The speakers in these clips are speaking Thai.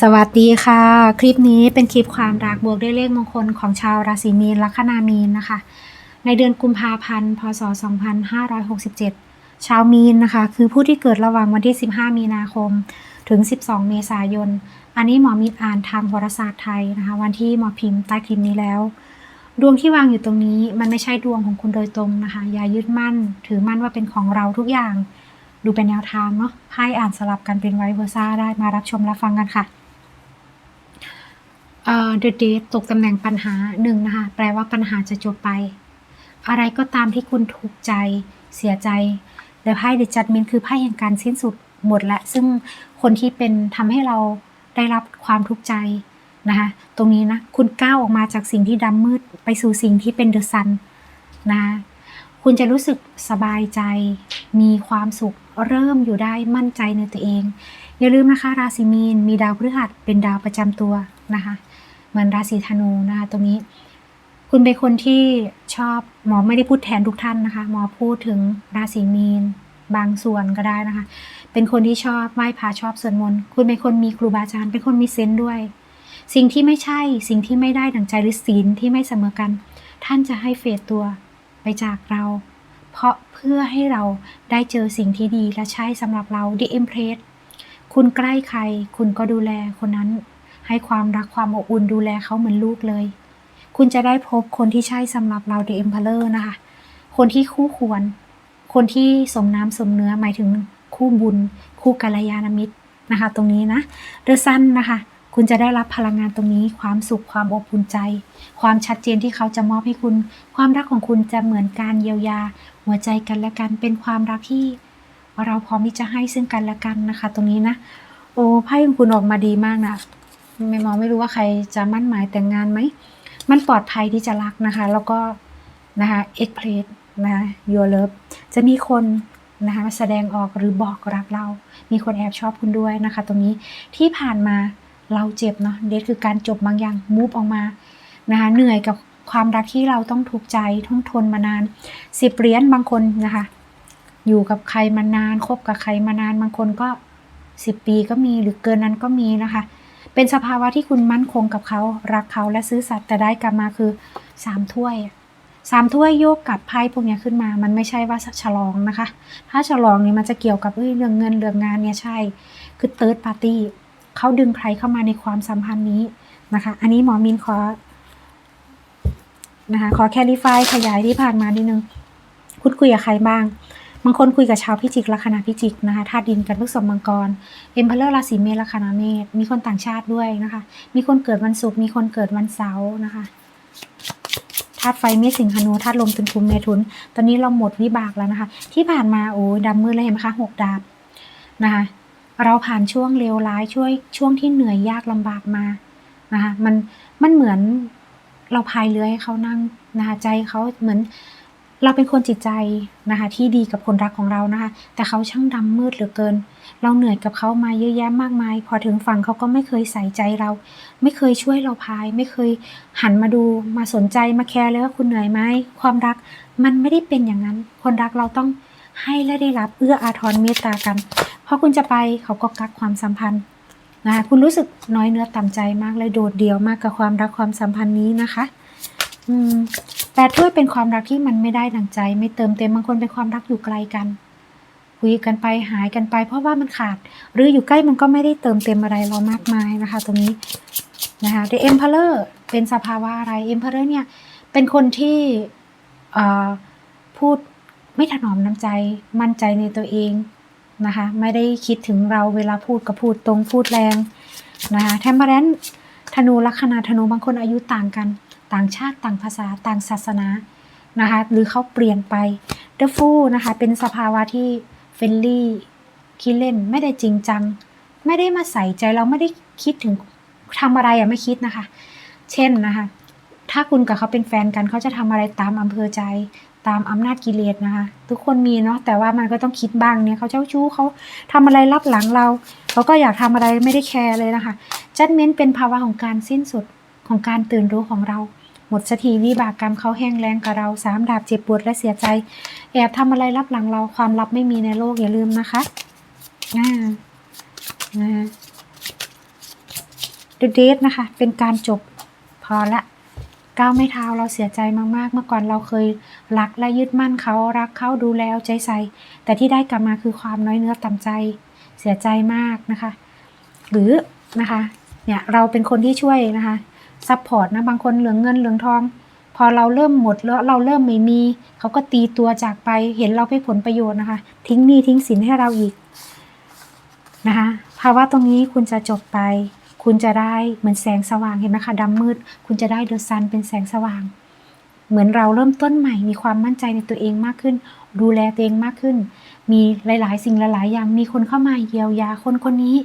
สวัสดีค่ะ คลิปนี้เป็นคลิปความรักบวกด้วยเลขมงคลของชาวราศีมีนลัคนามีนนะคะ ในเดือนกุมภาพันธ์ พศ 2567 ชาวมีนนะคะ คือผู้ที่เกิดระหว่างวันที่ 15 มีนาคม ถึง 12 เมษายน อันนี้หมอมีอ่านทางโหราศาสตร์ไทยนะคะ วันที่หมอพิมพ์ใต้คลิปนี้แล้ว ดวงที่วางอยู่ตรงนี้มันไม่ใช่ดวงของคุณโดยตรงนะคะ อย่ายึดมั่น ถือมั่นว่าเป็นของเราทุกอย่าง ดูเป็นแนวทางเนาะให้อ่านสลับกันเป็นไวเวอร์ซ่าได้มารับชมรับฟังกันค่ะ เอ่อ The Date ตกตำแหน่งปัญหาหนึ่งนะคะ แปลว่าปัญหาจะจบไป อะไรก็ตามที่คุณทุกข์ใจ เสียใจและไพ่ The Judgment คือไพ่แห่งการสิ้นสุดหมดและ ซึ่งคนที่เป็นทำให้เราได้รับความทุกข์ใจนะคะตรงนี้นะ คุณก้าวออกมาจากสิ่งที่ดำมืดไปสู่สิ่งที่เป็นเดอะซันนะคะคุณจะรู้สึกสบายใจ มีความสุขเริ่มอยู่ได้มั่นใจในตัวเอง อย่าลืมนะคะ ราศีมีนมีดาวพฤหัสเป็นดาวประจำตัวนะคะ เหมือนราศีธนูนะคะตรงนี้ คุณเป็นคนที่ชอบหมอไม่ได้พูดแทนทุกท่านนะคะ หมอพูดถึงราศีมีนบางส่วนก็ได้นะคะ เป็นคนที่ชอบไหว้พระชอบสวดมนต์คุณเป็นคนมีครูบาอาจารย์เป็นคนมีเซนส์ด้วย สิ่งที่ไม่ใช่สิ่งที่ไม่ได้ดังใจหรือศีลที่ไม่เสมอกัน ท่านจะให้เฟดตัวไปจากเรา เพราะเพื่อให้เราได้เจอสิ่งที่ดีและใช่สำหรับเรา The Empress คุณใกล้ใคร คุณก็ดูแลคนนั้น ให้ความรักความอบอุ่นดูแลเขาเหมือนลูกเลย คุณจะได้พบคนที่ใช่สำหรับเรา The Emperor นะคะ คนที่คู่ควร คนที่สมน้ำสมเนื้อหมายถึงคู่บุญ คู่กัลยาณมิตรนะคะ ตรงนี้นะเดอะซันนะคะคุณจะได้รับพลังงานตรงนี้ ความสุขความอบอุ่นใจ ความชัดเจนที่เขาจะมอบให้คุณ ความรักของคุณจะเหมือนการเยียวยา หัวใจกันและกันเป็นความรักที่เราพร้อมที่จะให้ซึ่งกันและกันนะคะ ตรงนี้นะ โอ้ไพ่ของคุณออกมาดีมากนะ ไม่มองไม่รู้ว่าใครจะมั่นหมายแต่งงานไหม มันปลอดภัยที่จะรักนะคะ แล้วก็นะคะเอ็กเพลสนะคะ your love จะมีคนนะคะแสดงออกหรือบอกรักเรา มีคนแอบชอบคุณด้วยนะคะ ตรงนี้ที่ผ่านมาเราเจ็บเนาะเดทคือการจบบางอย่างมูฟออกมานะคะเหนื่อยกับความรักที่เราต้องทุกข์ใจต้องทนมานานสิบเหรียญบางคนนะคะ อยู่กับใครมานานคบกับใครมานานบางคนก็สิบปีก็มีหรือเกินนั้นก็มีนะคะ เป็นสภาวะที่คุณมั่นคงกับเขา รักเขาและซื้อสัตย์แต่ได้กลับมาคือสามถ้วยสามถ้วยโยกกับไพ่พวกนี้ขึ้นมา มันไม่ใช่ว่าฉลองนะคะ ถ้าฉลองนี่มันจะเกี่ยวกับเอ้ยเรื่องเงินเรื่องงานเนี่ยใช่ คือเติร์ดปาร์ตี้เขาดึงใครเข้ามาในความสัมพันธ์นี้นะคะ อันนี้หมอมินขอนะคะขอแคลิฟายขยายที่ผ่านมานิดนึง พูดคุยกับใครบ้าง บางคนคุยกับชาวพิจิกลัคนาพิจิกนะคะธาตุดินกันพฤกษมังกรเอ็มเพลเลอร์ราศีเมษลัคนาเมษมีคนต่างชาติด้วยนะคะ มีคนเกิดวันศุกร์มีคนเกิดวันเสาร์นะคะธาตุไฟเมษสิงหนูธาตุลมตุลคุมเมถุน ตอนนี้เราหมดวิบากแล้วนะคะ ที่ผ่านมาโอ้ยดำมืดเลยเห็นไหมคะหกดาบนะคะ เราผ่านช่วงเลวร้ายช่วยช่วงที่เหนื่อยยากลำบากมานะคะมันมันเหมือนเราพายเรือให้เขานั่งนะคะใจเขาเหมือน เราเป็นคนจิตใจนะคะที่ดีกับคนรักของเรานะคะ แต่เขาช่างดำมืดเหลือเกิน เราเหนื่อยกับเขามาเยอะแยะมากมาย พอถึงฝั่งเขาก็ไม่เคยใส่ใจเรา ไม่เคยช่วยเราพาย ไม่เคยหันมาดูมาสนใจมาแคร์เลยว่าคุณเหนื่อยไหมความรักมันไม่ได้เป็นอย่างนั้น คนรักเราต้องให้และได้รับเอื้ออาทรเมตตากันพอคุณจะไปเขาก็กักความสัมพันธ์นะคะคุณรู้สึกน้อยเนื้อต่ำใจมากเลยโดดเดี่ยวมากกับความรักความสัมพันธ์นี้นะคะ อืมแปดถ้วยเป็นความรักที่มันไม่ได้ดังใจ ไม่เติมเต็มบางคนเป็นความรักอยู่ไกลกัน คุยกันไปหายกันไป เพราะว่ามันขาด หรืออยู่ใกล้มันก็ไม่ได้เติมเต็มอะไรเรามากมายนะคะ ตรงนี้นะคะ The Emperor เป็นสภาวะอะไร Emperor เนี่ยเป็นคนที่พูดไม่ถนอมน้ำใจ มั่นใจในตัวเองนะคะ ไม่ได้คิดถึงเราเวลาพูดก็พูดตรงพูดแรงนะคะแทมเปอร์แรนธนูลัคนาธนูบางคนอายุต่างกัน ต่างชาติต่างภาษาต่างศาสนานะคะหรือเขาเปลี่ยนไปเดฟฟูนะคะเป็นสภาวะที่เฟรนลี่คิดเล่นไม่ได้จริงจัง ไม่ได้มาใส่ใจเราไม่ได้คิดถึงทำอะไรอะไม่คิดนะคะ เช่นนะคะ ถ้าคุณกับเขาเป็นแฟนกันเขาจะทำอะไรตามอำเภอใจตามอำนาจกิเลสนะคะ ทุกคนมีเนาะแต่ว่ามันก็ต้องคิดบ้างเนี่ยเขาเจ้าชู้เขาทำอะไรรับหลังเราเขาก็อยากทำอะไรไม่ได้แคร์เลยนะคะจัดเม้นเป็นภาวะของการสิ้นสุดของการตื่นรู้ของเรา มดสถีวิบากกรรมเขาแห้งแรงกับเราสามดาบเจ็บปวดและเสียใจ แอบทำอะไรรับหลังเราความลับไม่มีในโลกอย่าลืมนะคะอ่านะ The Date นะคะ เป็นการจบพอละก้าวไม่เท้าเราเสียใจมากๆ เมื่อก่อนเราเคยรักและยึดมั่นเขารักเขาดูแลเอาใจใส่ แต่ที่ได้กลับมาคือความน้อยเนื้อต่ำใจเสียใจมากนะคะ หรือนะคะเนี่ยเราเป็นคนที่ช่วยนะคะ ซัพพอร์ตนะบางคนเหลืองเงินเหลืองทอง พอเราเริ่มหมดแล้วเราเริ่มไม่มี เขาก็ตีตัวจากไปเห็นเราไม่ผลประโยชน์นะคะ ทิ้งหนี้ทิ้งสินให้เราอีกนะคะภาวะตรงนี้คุณจะจบไป คุณจะได้เหมือนแสงสว่างเห็นไหมคะดำมืด คุณจะได้เดอะซันเป็นแสงสว่าง เหมือนเราเริ่มต้นใหม่ มีความมั่นใจในตัวเองมากขึ้น ดูแลตัวเองมากขึ้น มีหลาย ๆ สิ่งหลาย ๆ อย่างมีคนเข้ามาเยียวยาคนคนนี้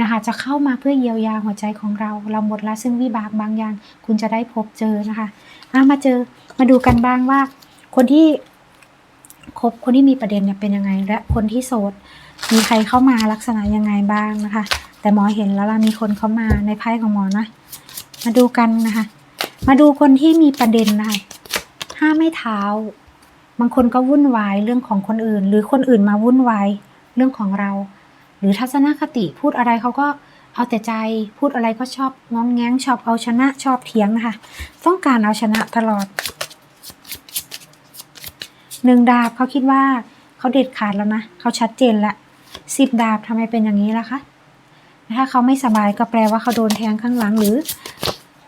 นะคะจะเข้ามาเพื่อเยียวยาหัวใจของเรา เราหมดละซึ่งวิบากบางอย่าง คุณจะได้พบเจอนะคะอะมาเจอมาดูกันบ้างว่า คนที่คบคนที่มีประเด็นเนี่ยเป็นยังไง และคนที่โสด มีใครเข้ามาลักษณะยังไงบ้างนะคะ แต่หมอเห็นแล้วล่ะมีคนเข้ามาในไพ่ของหมอนะ มาดูกันนะคะ มาดูคนที่มีประเด็นนะคะห้าไม่เท้า บางคนก็วุ่นวายเรื่องของคนอื่น หรือคนอื่นมาวุ่นวายเรื่องของเรา หรือทัศนคติพูดอะไรเขาก็เอาแต่ใจพูดอะไรก็ชอบง้องแง้งชอบเอาชนะชอบเถียงนะคะ ต้องการเอาชนะตลอดหนึ่งดาบเขาคิดว่าเขาเด็ดขาดแล้วนะเขาชัดเจนละสิบดาบทำไมเป็นอย่างนี้ล่ะคะถ้าเขาไม่สบายก็แปลว่าเขาโดนแทงข้างหลังหรือ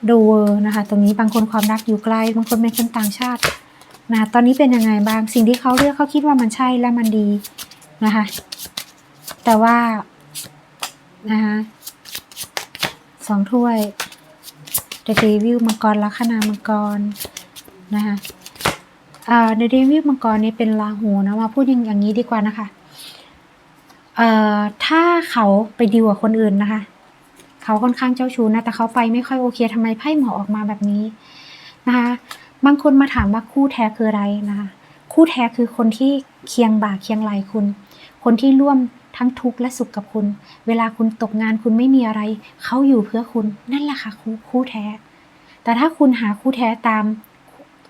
โดเวอร์นะคะ ตรงนี้บางคนความรักอยู่ไกลบางคนเป็นคนต่างชาตินะตอนนี้เป็นยังไงบ้างสิ่งที่เขาเลือกเขาคิดว่ามันใช่และมันดีนะคะ แต่ว่านะคะสองถ้วยเดอะเดวิลมังกรลัคนามังกรนะคะเดอะเดวิลมังกรนี่เป็นราหูนะมาพูดอย่างนี้ดีกว่านะคะเอ่อถ้าเขาไปดีกว่าคนอื่นนะคะ เขาค่อนข้างเจ้าชู้นะแต่เขาไปไม่ค่อยโอเคทำไมไพ่หมอออกมาแบบนี้นะคะบางคนมาถามว่าคู่แท้คืออะไรนะคะคู่แท้คือคนที่เคียงบ่าเคียงไหลคุณ คนที่ร่วมทั้งทุกข์และสุขกับคุณ เวลาคุณตกงานคุณไม่มีอะไร เขาอยู่เพื่อคุณนั่นแหละค่ะคู่คู่แท้ แต่ถ้าคุณหาคู่แท้ตาม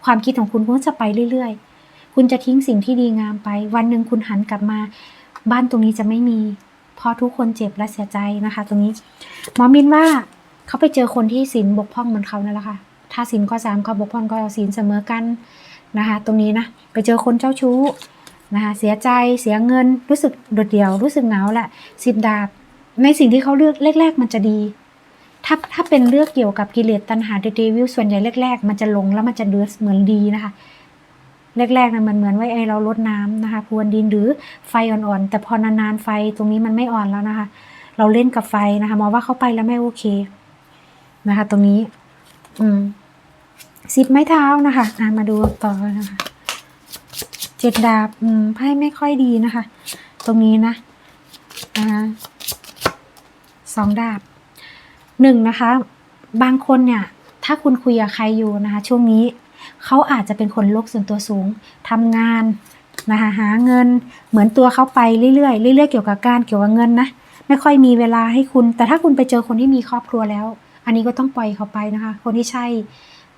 ความคิดของคุณคุณจะไปเรื่อย ๆ คุณจะทิ้งสิ่งที่ดีงามไป วันหนึ่งคุณหันกลับมา บ้านตรงนี้จะไม่มี เพราะทุกคนเจ็บและเสียใจนะคะ ตรงนี้หมอมินว่าเขาไปเจอคนที่ศีลบกพร่องเหมือนเขานั่นแหละค่ะ ถ้าศีลข้อสามเขาบกพร่องก็ศีลเสมอกันนะคะ ตรงนี้นะไปเจอคนเจ้าชู้ นะคะเสียใจเสียเงินรู้สึกโดดเดี่ยวรู้สึกเหงาแหละสิบดาบ ในสิ่งที่เขาเลือกแรก ๆ มันจะดี ถ้าถ้าเป็นเลือกเกี่ยวกับกิเลสตัณหาเดวิลส่วนใหญ่แรก ๆ มันจะลงแล้วมันจะเดือดเหมือนดีนะคะแรกๆนะมันเหมือนว่าไอเราลดน้ำนะคะพรวนดินหรือไฟอ่อนๆ แต่พอนานๆไฟตรงนี้มันไม่อ่อนแล้วนะคะ เราเล่นกับไฟนะคะมองว่าเข้าไปแล้วไม่โอเคนะคะ ตรงนี้ อืมสิบไม้เท้านะคะอะมาดูต่อนะคะ เจ็ดดาบไพ่ไม่ค่อยดีนะคะ ตรงนี้นะนะคะสองดาบหนึ่งนะคะ บางคนเนี่ย ถ้าคุณคุยกับใครอยู่นะคะ ช่วงนี้เขาอาจจะเป็นคนโลกส่วนตัวสูงทำงานนะคะหาเงินเหมือนตัวเขาไปเรื่อยๆเรื่อยๆเกี่ยวกับการเกี่ยวกับเงินนะไม่ค่อยมีเวลาให้คุณ แต่ถ้าคุณไปเจอคนที่มีครอบครัวแล้ว อันนี้ก็ต้องปล่อยเขาไปนะคะ คนที่ใช่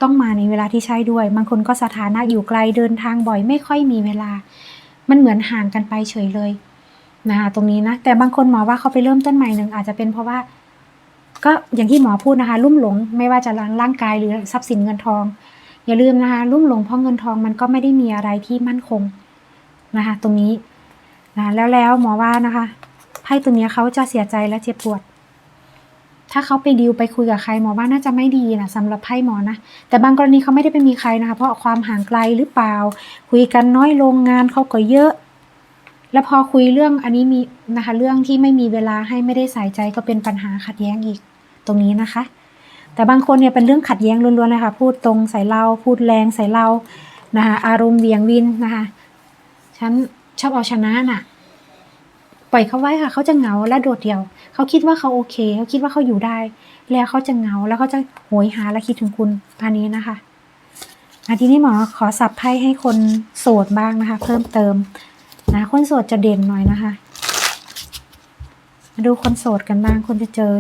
ต้องมาในเวลาที่ใช่ด้วย บางคนก็สถานะอยู่ไกลเดินทางบ่อยไม่ค่อยมีเวลา มันเหมือนห่างกันไปเฉยเลยนะคะตรงนี้นะ แต่บางคนหมอว่าเขาไปเริ่มต้นใหม่หนึ่งอาจจะเป็นเพราะว่า ก็อย่างที่หมอพูดนะคะ ลุ่มหลงไม่ว่าจะร่างกายหรือทรัพย์สินเงินทอง อย่าลืมนะคะ ลุ่มหลงเพราะเงินทองมันก็ไม่ได้มีอะไรที่มั่นคงนะคะ ตรงนี้นะแล้วแล้วหมอว่านะคะไพ่ตัวนี้เขาจะเสียใจและเจ็บปวด ถ้าเขาไปดีลไปคุยกับใครหมอว่าน่าจะไม่ดีนะสำหรับไพ่หมอนะ แต่บางกรณีเขาไม่ได้ไปมีใครนะคะ เพราะความห่างไกลหรือเปล่า คุยกันน้อยลงงานเขาก็เยอะ แล้วพอคุยเรื่องอันนี้มีนะคะ เรื่องที่ไม่มีเวลาให้ไม่ได้ใส่ใจก็เป็นปัญหาขัดแย้งอีกตรงนี้นะคะ แต่บางคนเนี่ยเป็นเรื่องขัดแย้งล้วนๆเลยค่ะพูดตรงใส่เราพูดแรงใส่เรานะคะอารมณ์เบียงวินนะคะฉันชอบเอาชนะน่ะ ปล่อยเขาไว้ค่ะ เขาจะเหงาและโดดเดี่ยว เขาคิดว่าเขาโอเค เขาคิดว่าเขาอยู่ได้ แล้วเขาจะเหงา แล้วเขาจะโหยหาและคิดถึงคุณอันนี้นะคะอันทีนี้หมอขอสับไพ่ให้คนโสดบ้างนะคะ เพิ่มเติมนะคนโสดจะเด่นหน่อยนะคะ มาดูคนโสดกันบ้างคนจะเจอ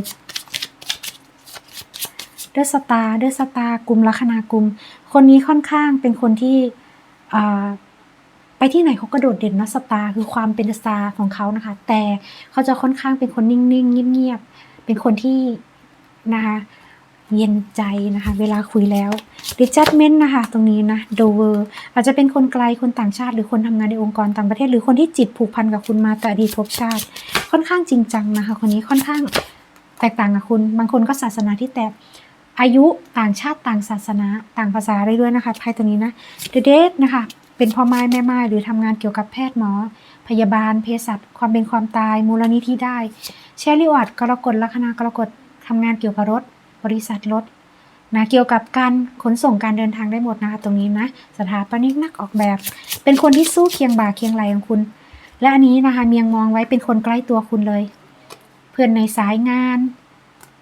เดอสตาเดอสตากลุ่มลัคนากลุ่มคนนี้ค่อนข้างเป็นคนที่อ่า ที่ไหนเขาก็โดดเด่นนะสตาร์คือความเป็นสตาร์ของเขานะคะ แต่เขาจะค่อนข้างเป็นคนนิ่งๆเงียบๆเป็นคนที่นะคะเย็นใจนะคะ เวลาคุยแล้ว Adjustment นะคะ ตรงนี้นะ Dover อาจจะเป็นคนไกลคนต่างชาติ หรือคนทำงานในองค์กรต่างประเทศ หรือคนที่จิตผูกพันกับคุณมาแต่อดีตภพชาติ ค่อนข้างจริงจังนะคะ คนนี้ค่อนข้างแตกต่างกับคุณ บางคนก็ศาสนาที่แตกอายุต่างชาติต่างศาสนาต่างภาษาได้ด้วยนะคะไพ่ตัวนี้นะ The Date นะคะ เป็นพ่อไม้แม่ไม้หรือทำงานเกี่ยวกับแพทย์หมอ พยาบาลเภสัชความเป็นความตาย มูลนิธิได้เชลิวัดกรกฎลัคนากรกฎทำงานเกี่ยวกับรถ บริษัทรถนะเกี่ยวกับการขนส่งการเดินทางได้หมดนะคะตรงนี้นะสถาปนิกนักออกแบบ เป็นคนที่สู้เคียงบ่าเคียงไหลของคุณ และอันนี้นะคะเมียงมองไว้เป็นคนใกล้ตัวคุณเลย เพื่อนในสายงาน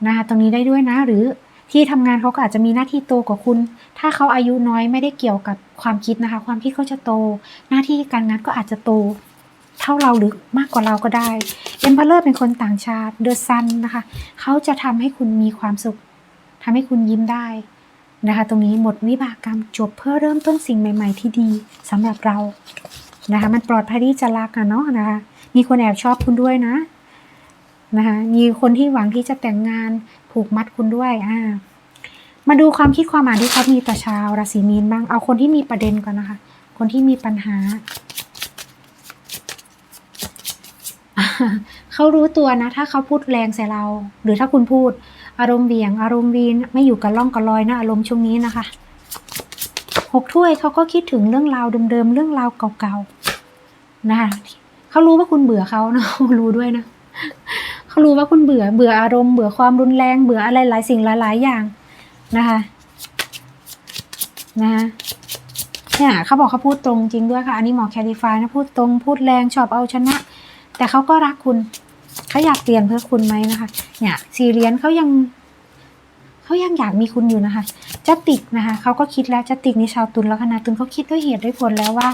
นะคะตรงนี้ได้ด้วยนะ หรือที่ทำงานเขาก็อาจจะมีหน้าที่โตกว่าคุณ ถ้าเขาอายุน้อยไม่ได้เกี่ยวกับ ความคิดนะคะ ความคิดเขาจะโต หน้าที่การงานก็อาจจะโตเท่าเราหรือมากกว่าเราก็ได้เอ็มพ r เลอร์เป็นคนต่างชาติเดอะซันนะคะเขาจะทำให้คุณมีความสุขทำให้คุณยิ้มได้นะคะ ตรงนี้หมดวิบากกรรมจบเพื่อเริ่มต้นสิ่งใหม่ ๆ ที่ดีสำหรับเรานะคะ มันปลอดภัยที่จะรักอะเนาะนะคะ มีคนแอบชอบคุณด้วยนะนะคะมีคนที่หวังที่จะแต่งงานผูกมัดคุณด้วยอ่า มาดูความคิดความอ่านที่เขามีต่อชาวราศีมีนบ้าง เอาคนที่มีประเด็นก่อนนะคะ คนที่มีปัญหา เขารู้ตัวนะ ถ้าเขาพูดแรงใส่เรา หรือถ้าคุณพูด อารมณ์เหวี่ยง อารมณ์วีน ไม่อยู่กับร่องกับรอยนะ อารมณ์ช่วงนี้นะคะ หกถ้วยเขาก็คิดถึงเรื่องราวเดิมๆ เรื่องราวเก่าๆ นะคะ เขารู้ว่าคุณเบื่อเขานะรู้ด้วยนะ เขารู้ว่าคุณเบื่อ เบื่ออารมณ์ เบื่อความรุนแรง เบื่ออะไรหลายสิ่งหลายๆอย่าง นะคะนะคะเนี่ยเขาบอกเขาพูดตรงจริงด้วยค่ะ อันนี้หมอแคลิฟายนะพูดตรงพูดแรงชอบเอาชนะ แต่เขาก็รักคุณเขาอยากเปลี่ยนเพื่อคุณไหมนะคะ เนี่ยซีเรียนเขายังเขายังอยากมีคุณอยู่นะคะจะติกนะคะเขาก็คิดแล้วจะติกในชาวตุลแล้วคณะตุลเขาคิดด้วยเหตุด้วยผลแล้วว่า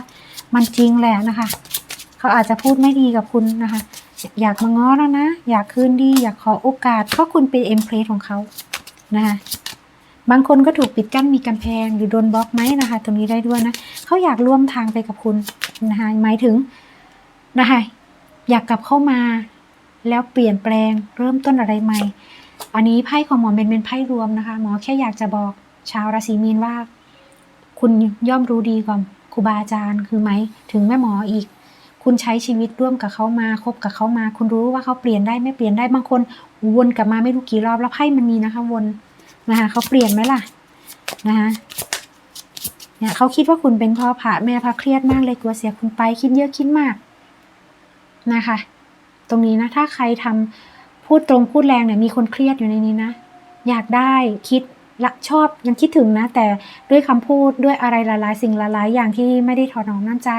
มันจริงแหละนะคะเขาอาจจะพูดไม่ดีกับคุณนะคะ อยากมาง้อแล้วนะ อยากคืนดี อยากขอโอกาสเพราะคุณเป็นเอ็มเพลสของเขานะคะ บางคนก็ถูกปิดกั้นมีกำแพงหรือโดนบล็อกไหมนะคะ ตรงนี้ได้ด้วยนะเขาอยากร่วมทางไปกับคุณนะคะหมายถึงนะคะอยากกลับเข้ามาแล้วเปลี่ยนแปลงเริ่มต้นอะไรใหม่ อันนี้ไพ่ของหมอเป็นเป็นไพ่รวมนะคะ หมอแค่อยากจะบอกชาวราศีมีนว่า คุณย่อมรู้ดีกว่าครูบาอาจารย์คือไหมถึงแม่หมออีก คุณใช้ชีวิตร่วมกับเขามาคบกับเขามา คุณรู้ว่าเขาเปลี่ยนได้ไม่เปลี่ยนได้บางคนวนกลับมาไม่รู้กี่รอบแล้วไพ่มันมีนะคะวน นะคะเขาเปลี่ยนไหมล่ะนะคะเนี่ยเขาคิดว่าคุณเป็นพ่อพระแม่พระเครียดมากเลยกลัวเสียคุณไปคิดเยอะคิดมากนะคะ ตรงนี้นะถ้าใครทำพูดตรงพูดแรงเนี่ยมีคนเครียดอยู่ในนี้นะ อยากได้คิดละชอบยังคิดถึงนะ แต่ด้วยคำพูดด้วยอะไรหลายๆสิ่งหลายๆอย่างที่ไม่ได้ถอดหนอมน้ำใจ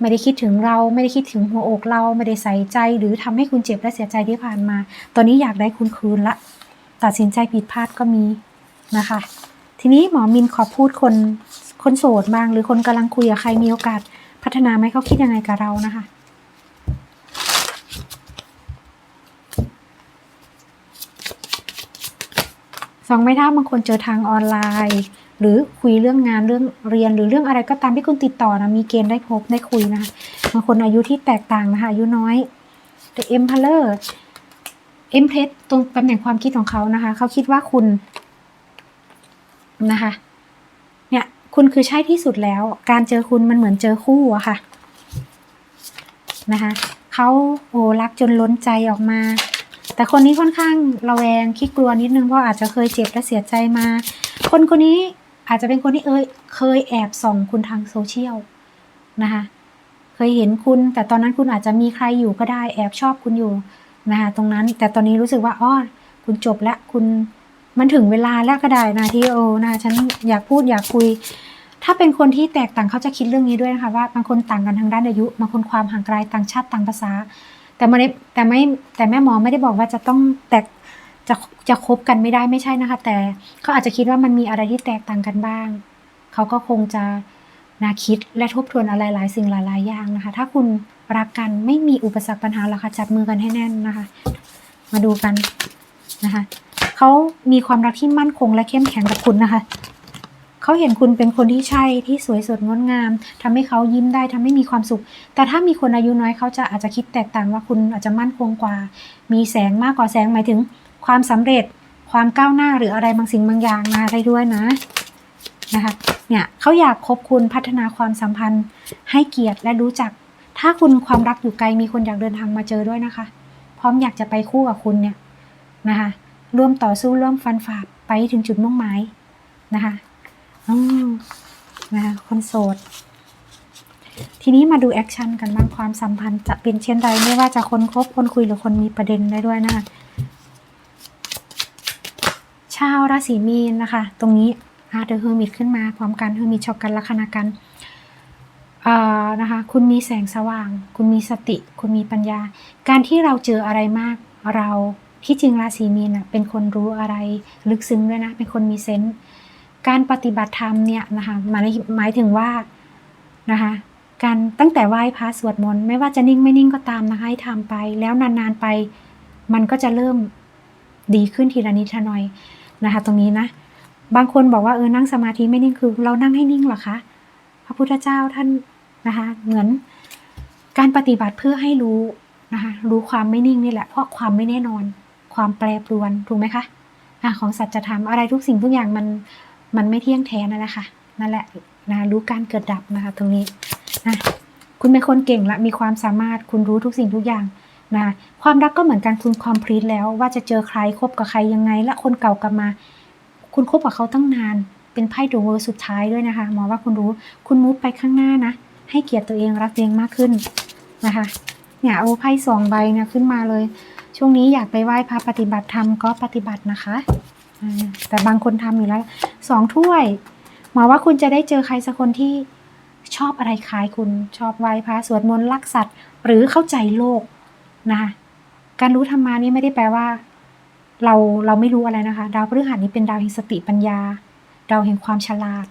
ไม่ได้คิดถึงเราไม่ได้คิดถึงหัวอกเราไม่ได้ใส่ใจ หรือทำให้คุณเจ็บและเสียใจที่ผ่านมา ตอนนี้อยากได้คุณคืนละ ตัดสินใจผิดพลาดก็มีนะคะ ทีนี้หมอมินขอพูดคนคนโสดบ้าง หรือคนกำลังคุยกับใครมีโอกาส พัฒนาไหมเขาคิดยังไงกับเรานะคะสองไม่ท่าบางคนเจอทางออนไลน์ หรือคุยเรื่องงานเรื่องเรียนหรือเรื่องอะไรก็ตามที่คุณติดต่อนะมีเกณฑ์ได้พบได้คุยนะคะบางคนอายุที่แตกต่างนะคะอายุน้อย The Emperor เอ็มเเอ็มเพลสตรงตำแหน่งความคิดของเขานะคะ เขาคิดว่าคุณนะคะ เนี่ย คุณคือใช่ที่สุดแล้ว การเจอคุณมันเหมือนเจอคู่อะค่ะ นะคะเขาโอ้รักจนล้นใจออกมา แต่คนนี้ค่อนข้างระแวงขี้กลัวนิดนึงเพราะอาจจะเคยเจ็บและเสียใจมา คนคนนี้อาจจะเป็นคนที่เอยเคยแอบส่องคุณทางโซเชียลนะคะ เคยเห็นคุณ แต่ตอนนั้นคุณอาจจะมีใครอยู่ก็ได้แอบชอบคุณอยู่ นะคะตรงนั้นแต่ตอนนี้รู้สึกว่าอ้อคุณจบแล้วคุณมันถึงเวลาแล้วก็ได้นะที่โอนะฉันอยากพูดอยากคุย ถ้าเป็นคนที่แตกต่างเขาจะคิดเรื่องนี้ด้วยนะคะว่าบางคนต่างกันทางด้านอายุบางคนความห่างไกลต่างชาติต่างภาษา แต่ไม่ได้แต่ไม่แต่แม่หมอไม่ได้บอกว่าจะต้องแตกจะจะคบกันไม่ได้ไม่ใช่นะคะ แต่เขาอาจจะคิดว่ามันมีอะไรที่แตกต่างกันบ้าง เขาก็คงจะนาคิดและทบทวนอะไรหลายสิ่งหลายๆอย่างนะคะ ถ้าคุณ รักกันไม่มีอุปสรรคปัญหาหรอกค่ะจับมือกันให้แน่นนะคะ มาดูกันนะคะเขามีความรักที่มั่นคงและเข้มแข็งกับคุณนะคะเขาเห็นคุณเป็นคนที่ใช่ที่สวยสดงดงามทำให้เขายิ้มได้ทำให้มีความสุข แต่ถ้ามีคนอายุน้อยเขาจะอาจจะคิดแตกต่างว่าคุณอาจจะมั่นคงกว่า มีแสงมากกว่าแสงหมายถึง ความสำเร็จความก้าวหน้าหรืออะไรบางสิ่งบางอย่างมาได้ด้วยนะนะคะเนี่ยเขาอยากคบคุณพัฒนาความสัมพันธ์ ให้เกียรติและรู้จัก ถ้าคุณความรักอยู่ไกลมีคนอยากเดินทางมาเจอด้วยนะคะ พร้อมอยากจะไปคู่กับคุณเนี่ยนะคะร่วมต่อสู้ร่วมฟันฝ่าไปถึงจุดมุ่งหมายนะคะอืมนะคะคนโสด ทีนี้มาดูแอคชั่นกันบ้างความสัมพันธ์จะเป็นเช่นไรไม่ว่าจะคนคบคนคุยหรือคนมีประเด็นได้ด้วยนะคะชาวราศีมีนนะคะ ตรงนี้อาเดอะเฮอร์มิตขึ้นมาพร้อมกันเฮอร์มิตชอบกันลัคนากัน นะคะคุณมีแสงสว่าง คุณมีสติ คุณมีปัญญา การที่เราเจออะไรมาก เราที่จริงราศีมีนน่ะเป็นคนรู้อะไรลึกซึ้งด้วยนะ เป็นคนมีเซนส์การปฏิบัติธรรมเนี่ยนะคะหมายหมายถึงว่านะคะการตั้งแต่ไหว้พระสวดมนต์ไม่ว่าจะนิ่งไม่นิ่งก็ตามนะคะให้ทำไป แล้วนานๆไป มันก็จะเริ่มดีขึ้นทีละนิดทีละน่อยนะคะ ตรงนี้นะ บางคนบอกว่าเออนั่งสมาธิไม่นิ่งคือ เรานั่งให้นิ่งหรอคะพระพุทธเจ้าท่าน นะคะ เหมือนการปฏิบัติเพื่อให้รู้นะคะรู้ความไม่นิ่งนี่แหละ เพราะความไม่แน่นอน ความแปรปรวนถูกไหมคะอะของสัจธรรมอะไรทุกสิ่งทุกอย่างมันมันไม่เที่ยงแท้นั่นแหละค่ะนั่นแหละนะรู้การเกิดดับนะคะตรงนี้นะคุณเป็นคนเก่งละมีความสามารถคุณรู้ทุกสิ่งทุกอย่างนะความรักก็เหมือนกันคุณคอมพลีทแล้วว่าจะเจอใครคบกับใครยังไง และคนเก่ากลับมา คุณคบกับเขาตั้งนาน เป็นไพ่ดูเวอร์สุดท้ายด้วยนะคะหมอว่าคุณรู้คุณมูฟไปข้างหน้านะ ให้เกียรติตัวเองรักตัวเองมากขึ้นนะคะเนี่ยเอาไพ่สองใบเนี่ยขึ้นมาเลย ช่วงนี้อยากไปไหว้พระปฏิบัติธรรมก็ปฏิบัตินะคะแต่บางคนทำอยู่แล้วสองถ้วยหมอว่าคุณจะได้เจอใครสักคนที่ชอบอะไรคล้ายคุณชอบไหว้พระสวดมนต์รักสัตว์ หรือเข้าใจโลกนะคะการรู้ธรรมานี่ไม่ได้แปลว่า เราเราไม่รู้อะไรนะคะ ดาวพฤหัสนี้เป็นดาวแห่งสติปัญญา ดาวแห่งความฉลาด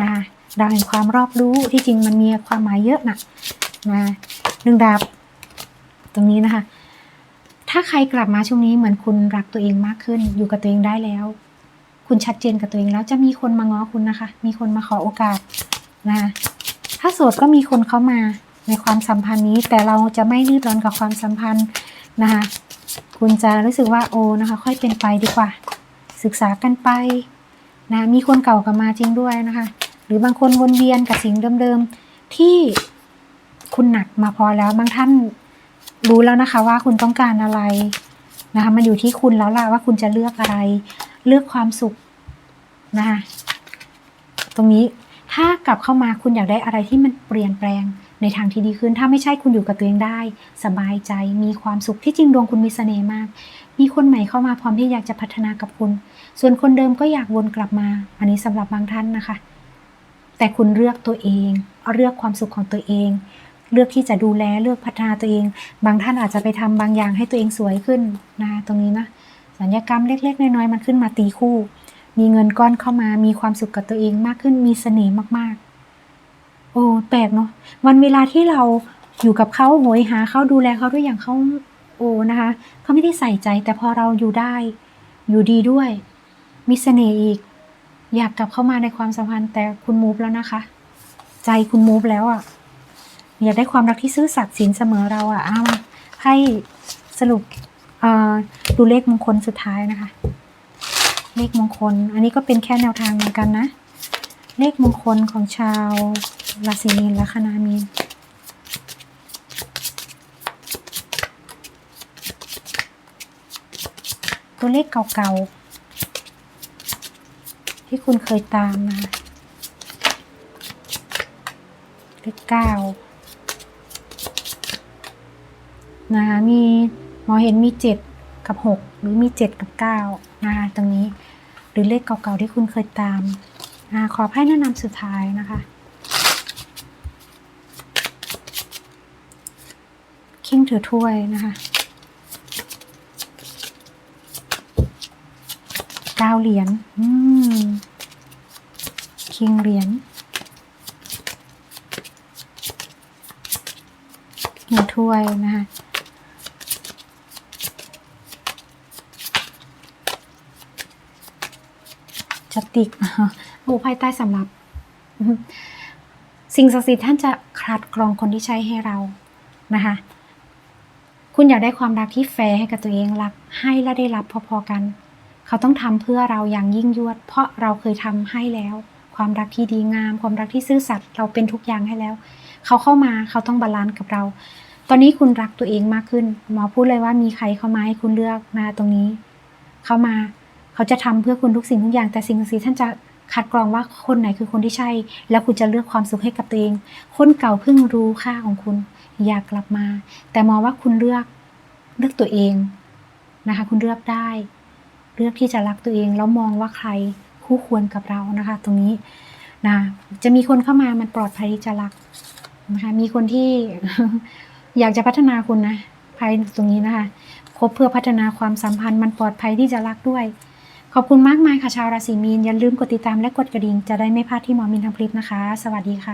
นะคะ ดาวแห่งความรอบรู้ที่จริงมันมีความหมายเยอะนะนะหนึ่งดาบ ตรงนี้นะคะ ถ้าใครกลับมาช่วงนี้เหมือนคุณรักตัวเองมากขึ้น อยู่กับตัวเองได้แล้ว คุณชัดเจนกับตัวเองแล้วจะมีคนมาง้อคุณนะคะ มีคนมาขอโอกาสนะถ้าโสดก็มีคนเข้ามาในความสัมพันธ์นี้ แต่เราจะไม่รีบร้อนกับความสัมพันธ์นะคะคุณจะรู้สึกว่าโอ้นะคะ ค่อยเป็นไปดีกว่า ศึกษากันไปนะมีคนเก่ากลับมาจริงด้วยนะคะ รือบางคนวนเวียนกับสิ่งเดิมๆ ที่คุณหนักมาพอแล้วบางท่านรู้แล้วนะคะ ว่าคุณต้องการอะไรนะคะมันอยู่ที่คุณแล้วล่ะว่าคุณจะเลือกอะไร เลือกความสุขนะคะตรงนี้ถ้ากลับเข้ามาคุณอยากได้อะไรที่มันเปลี่ยนแปลงในทางที่ดีขึ้น ถ้าไม่ใช่คุณอยู่กับตัวเองได้ สบายใจมีความสุขที่จริงดวงคุณมีเสน่ห์มาก มีคนใหม่เข้ามาพร้อมที่อยากจะพัฒนากับคุณ ส่วนคนเดิมก็อยากวนกลับมา อันนี้สำหรับบางท่านนะคะ แต่คุณเลือกตัวเองเลือกความสุขของตัวเอง เลือกที่จะดูแลเลือกพัฒนาตัวเอง บางท่านอาจจะไปทำบางอย่างให้ตัวเองสวยขึ้นนะคะตรงนี้นะสัญญกรรมเล็ก ๆ น้อยๆมันขึ้นมาตีคู่ มีเงินก้อนเข้ามามีความสุขกับตัวเองมากขึ้นมีเสน่ห์มากๆ โอ้แปลกเนาะวันเวลาที่เราอยู่กับเขาโหยหาเขาดูแลเขาด้วยอย่างเขาโอ้นะคะเขาไม่ได้ใส่ใจแต่พอเราอยู่ได้ อยู่ดีด้วย มีเสน่ห์อีก อยากกลับเข้ามาในความสัมพันธ์แต่คุณมูฟแล้วนะคะ ใจคุณมูฟแล้วอะ่ะ อยากได้ความรักที่ซื่อสัตย์สินเสมอเราอะ่ะอ้าวให้สรุปดูเลขมงคลสุดท้ายนะคะ เลขมงคล อันนี้ก็เป็นแค่แนวทางเหมือนกันนะ เลขมงคลของชาวราศีมีนและคณามีนตัวเลขเก่าๆ ที่คุณเคยตามนะคะเลขเก้านะคะมีหมอเห็นมีเจ็ดกับหกหรือมีเจ็ดกับเก้านะคะตรงนี้หรือเลขเก่าๆที่คุณเคยตามอขอไพ่แนะนำสุดท้ายนะคะ คิงถือถ้วยนะคะ ก้าเหรียญคิงเหรียญหนึ่งถ้วยนะคะจะติกโอ้ภายใต้สำหรับ สิ่งศักดิ์สิทธิ์ท่านจะคัดกรองคนที่ใช้ให้เรานะคะ คุณอยากได้ความรักที่แฟร์ให้กับตัวเองรัก ให้และได้รับพอๆกัน เขาต้องทำเพื่อเราอย่างยิ่งยวด เพราะเราเคยทำให้แล้ว ความรักที่ดีงาม ความรักที่ซื่อสัตย์เราเป็นทุกอย่างให้แล้ว เขาเข้ามาเขาต้องบาลานซ์กับเรา ตอนนี้คุณรักตัวเองมากขึ้นหมอพูดเลยว่ามีใครเข้ามาให้คุณเลือกนะตรงนี้ เข้ามาเขาจะทำเพื่อคุณทุกสิ่งทุกอย่างแต่สิ่งสิทธิ์ท่านจะคัดกรองว่าคนไหนคือคนที่ใช่ แล้วคุณจะเลือกความสุขให้กับตัวเอง คนเก่าเพิ่งรู้ค่าของคุณอยากกลับมา แต่มองว่าคุณเลือกเลือกตัวเองนะคะ คุณเลือกได้ เลือกที่จะรักตัวเองแล้วมองว่าใครคู่ควรกับเรานะคะ ตรงนี้นะจะมีคนเข้ามามันปลอดภัยที่จะรักนะคะมีคนที่อยากจะพัฒนาคุณนะภายตรงนี้นะคะคบเพื่อพัฒนาความสัมพันธ์มันปลอดภัยที่จะรักด้วย ขอบคุณมากมายค่ะชาวราศีมีนอย่าลืมกดติดตามและกดกระดิ่งจะได้ไม่พลาดที่หมอมินทำคลิปนะคะ สวัสดีค่ะ